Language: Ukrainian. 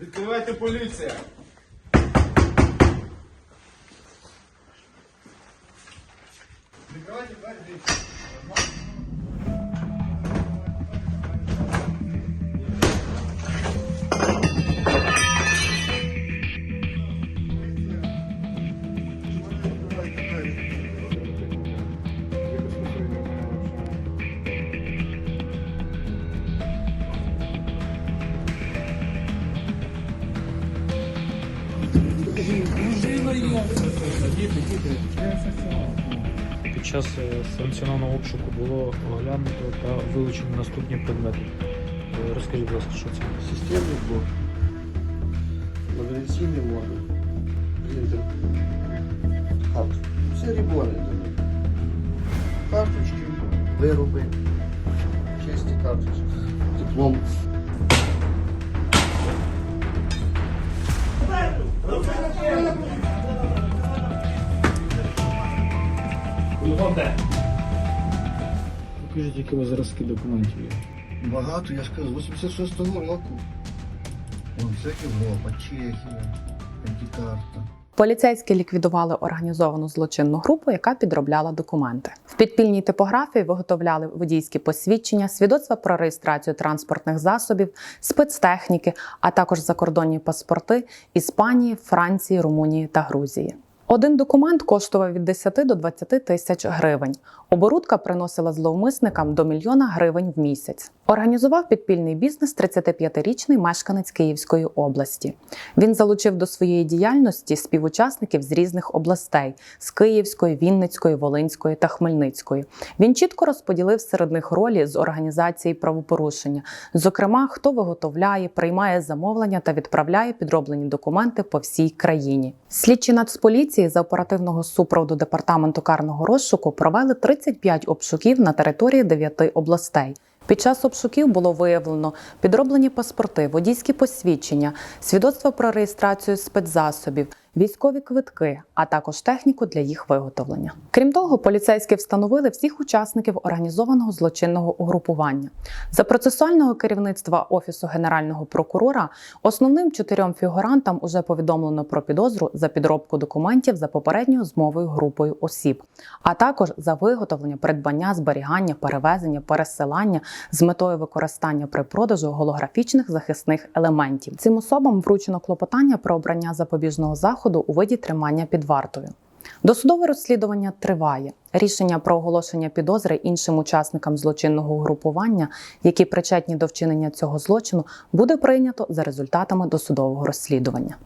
Відкривайте поліція. Відкривайте двері. Під час е, санкціонованого обшуку було оглянуто та вилучено наступні предмети. Е, Розкажіть, будь ласка, що це? Системний блок, навігаційний модуль, принтер, хат. Все рібони. Карточки, вироби, чисті карточки, диплом. Покажіть, які у вас зразки документів є. Багато, я ж кажу, з 86-го року. Вон, це Європа, Чехія, антикарта. Поліцейські ліквідували організовану злочинну групу, яка підробляла документи. В підпільній типографії виготовляли водійські посвідчення, свідоцтва про реєстрацію транспортних засобів, спецтехніки, а також закордонні паспорти Іспанії, Франції, Румунії та Грузії. Один документ коштував від 10 до 20 тисяч гривень. Оборудка приносила зловмисникам до мільйона гривень в місяць. Організував підпільний бізнес 35-річний мешканець Київської області. Він залучив до своєї діяльності співучасників з різних областей з Київської, Вінницької, Волинської та Хмельницької. Він чітко розподілив серед них ролі з організації правопорушення, зокрема, хто виготовляє, приймає замовлення та відправляє підроблені документи по всій країні. Слідчі Нацполіції за оперативного супроводу департаменту карного розшуку провели 35 обшуків на території 9 областей. Під час обшуків було виявлено підроблені паспорти, водійські посвідчення, свідоцтва про реєстрацію спецзасобів, військові квитки, а також техніку для їх виготовлення. Крім того, поліцейські встановили всіх учасників організованого злочинного угрупування. За процесуального керівництва офісу генерального прокурора основним чотирьом фігурантам уже повідомлено про підозру за підробку документів за попередньою змовою групою осіб, а також за виготовлення, придбання, зберігання, перевезення, пересилання з метою використання при продажу голографічних захисних елементів. Цим особам вручено клопотання про обрання запобіжного заходу у виді тримання під вартою. Досудове розслідування триває. Рішення про оголошення підозри іншим учасникам злочинного угрупування, які причетні до вчинення цього злочину, буде прийнято за результатами досудового розслідування.